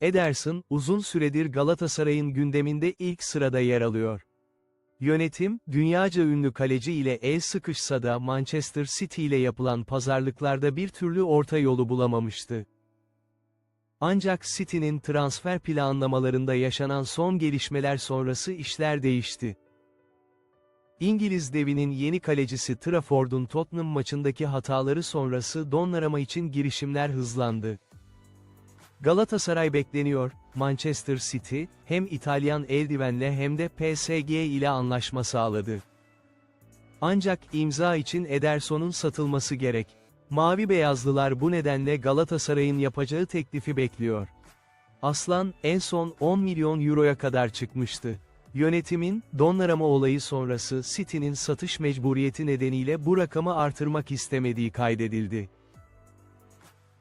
Ederson, uzun süredir Galatasaray'ın gündeminde ilk sırada yer alıyor. Yönetim, dünyaca ünlü kaleci ile el sıkışsa da Manchester City ile yapılan pazarlıklarda bir türlü orta yolu bulamamıştı. Ancak City'nin transfer planlamalarında yaşanan son gelişmeler sonrası işler değişti. İngiliz devinin yeni kalecisi Trafford'un Tottenham maçındaki hataları sonrası Donnarumma için girişimler hızlandı. Galatasaray bekleniyor, Manchester City, hem İtalyan eldivenle hem de PSG ile anlaşma sağladı. Ancak imza için Ederson'un satılması gerek. Mavi beyazlılar bu nedenle Galatasaray'ın yapacağı teklifi bekliyor. Aslan, en son 10 milyon euroya kadar çıkmıştı. Yönetimin, Donnarumma olayı sonrası City'nin satış mecburiyeti nedeniyle bu rakamı artırmak istemediği kaydedildi.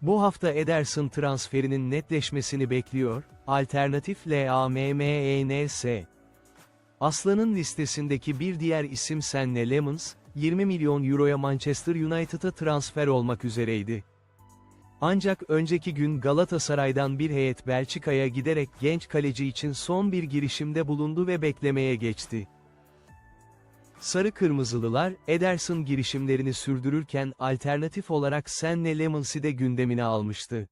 Bu hafta Ederson transferinin netleşmesini bekliyor, alternatif LAMMENS. Aslan'ın listesindeki bir diğer isim Senle Lemons, 20 milyon euroya Manchester United'a transfer olmak üzereydi. Ancak önceki gün Galatasaray'dan bir heyet Belçika'ya giderek genç kaleci için son bir girişimde bulundu ve beklemeye geçti. Sarı Kırmızılılar, Ederson girişimlerini sürdürürken alternatif olarak Senle Lemons'i de gündemine almıştı.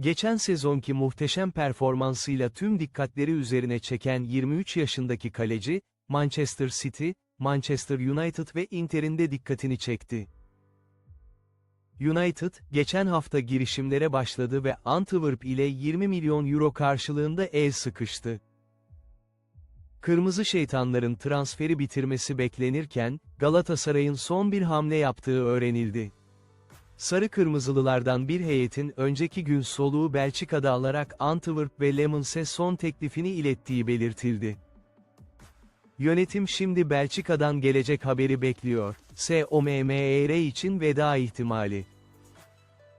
Geçen sezonki muhteşem performansıyla tüm dikkatleri üzerine çeken 23 yaşındaki kaleci, Manchester City, Manchester United ve Inter'in de dikkatini çekti. United, geçen hafta girişimlere başladı ve Antwerp ile 20 milyon euro karşılığında el sıkıştı. Kırmızı Şeytanların transferi bitirmesi beklenirken, Galatasaray'ın son bir hamle yaptığı öğrenildi. Sarı Kırmızılılardan bir heyetin önceki gün soluğu Belçika'da alarak Antwerp ve Lemons'e son teklifini ilettiği belirtildi. Yönetim şimdi Belçika'dan gelecek haberi bekliyor, SOMMER için veda ihtimali.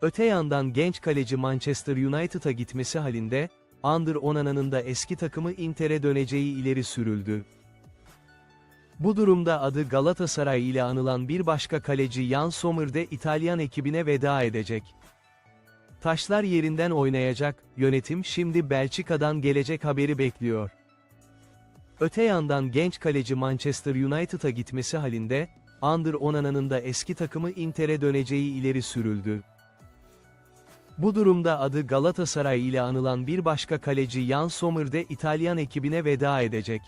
Öte yandan genç kaleci Manchester United'a gitmesi halinde, Under Onana'nın da eski takımı Inter'e döneceği ileri sürüldü. Bu durumda adı Galatasaray ile anılan bir başka kaleci Jan Sommer de İtalyan ekibine veda edecek. Taşlar yerinden oynayacak, yönetim şimdi Belçika'dan gelecek haberi bekliyor. Öte yandan genç kaleci Manchester United'a gitmesi halinde, Under Onana'nın da eski takımı Inter'e döneceği ileri sürüldü. Bu durumda adı Galatasaray ile anılan bir başka kaleci Jan Sommer de İtalyan ekibine veda edecek.